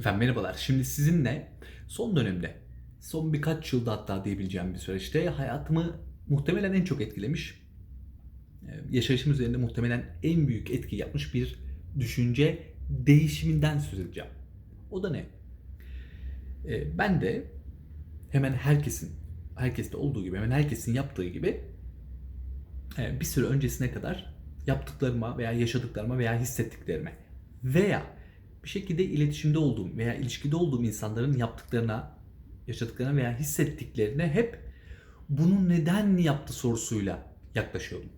Efendim merhabalar. Şimdi sizinle son dönemde, son birkaç yılda hatta diyebileceğim bir süreçte hayatımı muhtemelen en çok etkilemiş, e, yaşayışım üzerinde muhtemelen en büyük etki yapmış bir düşünce değişiminden söz edeceğim. O da ne? E, Ben de hemen herkesin, herkeste olduğu gibi, hemen herkesin yaptığı gibi e, bir süre öncesine kadar yaptıklarıma veya yaşadıklarıma veya hissettiklerime veya bir şekilde iletişimde olduğum veya ilişkide olduğum insanların yaptıklarına, yaşadıklarına veya hissettiklerine hep bunu neden yaptı sorusuyla yaklaşıyordum.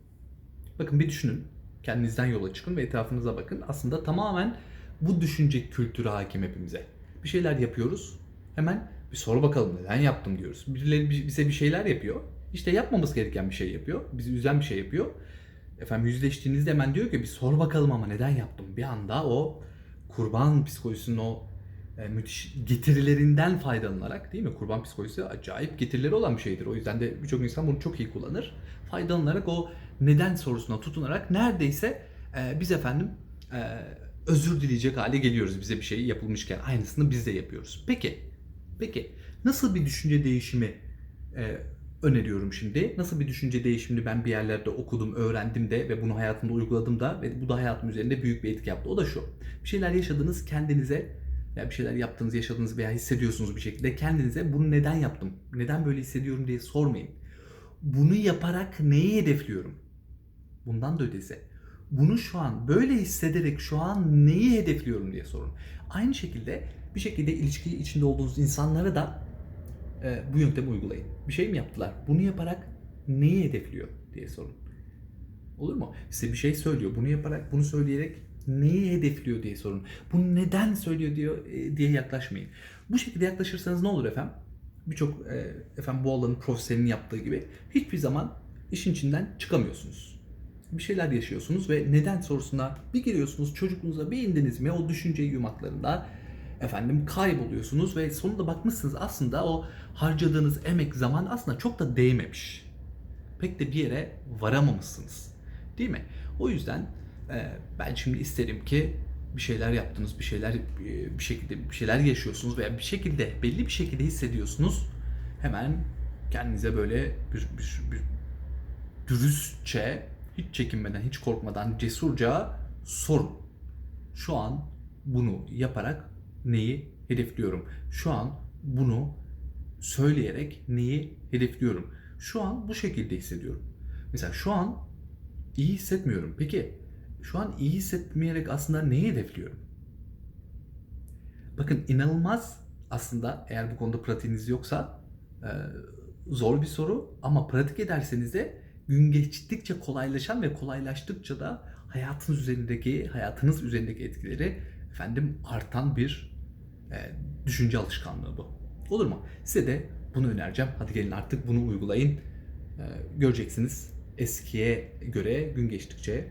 Bakın bir düşünün, kendinizden yola çıkın ve etrafınıza bakın. Aslında tamamen bu düşünce kültürü hakim hepimize. Bir şeyler yapıyoruz, hemen bir sor bakalım neden yaptım diyoruz. Birileri bize bir şeyler yapıyor. İşte yapmamız gereken bir şey yapıyor. Bizi üzen bir şey yapıyor. Efendim yüzleştiğinizde hemen diyor ki bir sor bakalım ama neden yaptım? Bir anda o kurban psikolojisinin o e, müthiş getirilerinden faydalanarak değil mi? Kurban psikolojisi acayip getirileri olan bir şeydir. O yüzden de birçok insan bunu çok iyi kullanır. Faydalanarak o neden sorusuna tutunarak neredeyse e, biz efendim e, özür dileyecek hale geliyoruz bize bir şey yapılmışken. Aynısını biz de yapıyoruz. Peki, peki nasıl bir düşünce değişimi e, öneriyorum şimdi. Nasıl bir düşünce değişimini ben bir yerlerde okudum, öğrendim de ve bunu hayatımda uyguladım da ve bu da hayatım üzerinde büyük bir etki yaptı. O da şu. Bir şeyler yaşadınız kendinize ya bir şeyler yaptığınız, yaşadığınız veya hissediyorsunuz bir şekilde kendinize bunu neden yaptım? Neden böyle hissediyorum diye sormayın. Bunu yaparak neyi hedefliyorum? Bundan da ötesi. Bunu şu an böyle hissederek şu an neyi hedefliyorum diye sorun. Aynı şekilde bir şekilde ilişki içinde olduğunuz insanlara da e, bu yöntemi uygulayın. Bir şey mi yaptılar? Bunu yaparak neyi hedefliyor diye sorun. Olur mu? Size bir şey söylüyor. Bunu yaparak, bunu söyleyerek neyi hedefliyor diye sorun. Bunu neden söylüyor diyor e, diye yaklaşmayın. Bu şekilde yaklaşırsanız ne olur efendim? Birçok e, efendim bu alanın profesyonelinin yaptığı gibi hiçbir zaman işin içinden çıkamıyorsunuz. Bir şeyler yaşıyorsunuz ve neden sorusuna bir giriyorsunuz çocukluğunuza bir indiniz mi o düşünce yumaklarında efendim kayboluyorsunuz ve sonunda bakmışsınız aslında o harcadığınız emek zaman aslında çok da değmemiş. Pek de bir yere varamamışsınız. Değil mi? O yüzden e, ben şimdi isterim ki bir şeyler yaptınız, bir şeyler e, bir şekilde bir şeyler yaşıyorsunuz veya bir şekilde belli bir şekilde hissediyorsunuz. Hemen kendinize böyle bir, bir, bir dürüstçe, hiç çekinmeden, hiç korkmadan cesurca sorun. Şu an bunu yaparak neyi hedefliyorum? Şu an bunu söyleyerek neyi hedefliyorum? Şu an bu şekilde hissediyorum. Mesela şu an iyi hissetmiyorum. Peki şu an iyi hissetmeyerek aslında neyi hedefliyorum? Bakın inanılmaz aslında eğer bu konuda pratiğiniz yoksa e, zor bir soru ama pratik ederseniz de gün geçtikçe kolaylaşan ve kolaylaştıkça da hayatınız üzerindeki hayatınız üzerindeki etkileri efendim artan bir düşünce alışkanlığı bu. Olur mu? Size de bunu önereceğim. Hadi gelin artık bunu uygulayın. E, göreceksiniz eskiye göre gün geçtikçe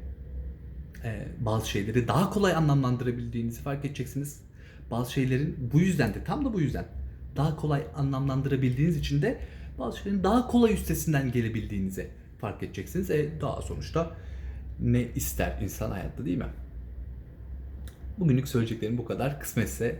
e, bazı şeyleri daha kolay anlamlandırabildiğinizi fark edeceksiniz. Bazı şeylerin bu yüzden de tam da bu yüzden daha kolay anlamlandırabildiğiniz için de bazı şeylerin daha kolay üstesinden gelebildiğinizi fark edeceksiniz. E, daha sonuçta ne ister insan hayatta değil mi? Bugünlük söyleyeceklerim bu kadar. Kısmetse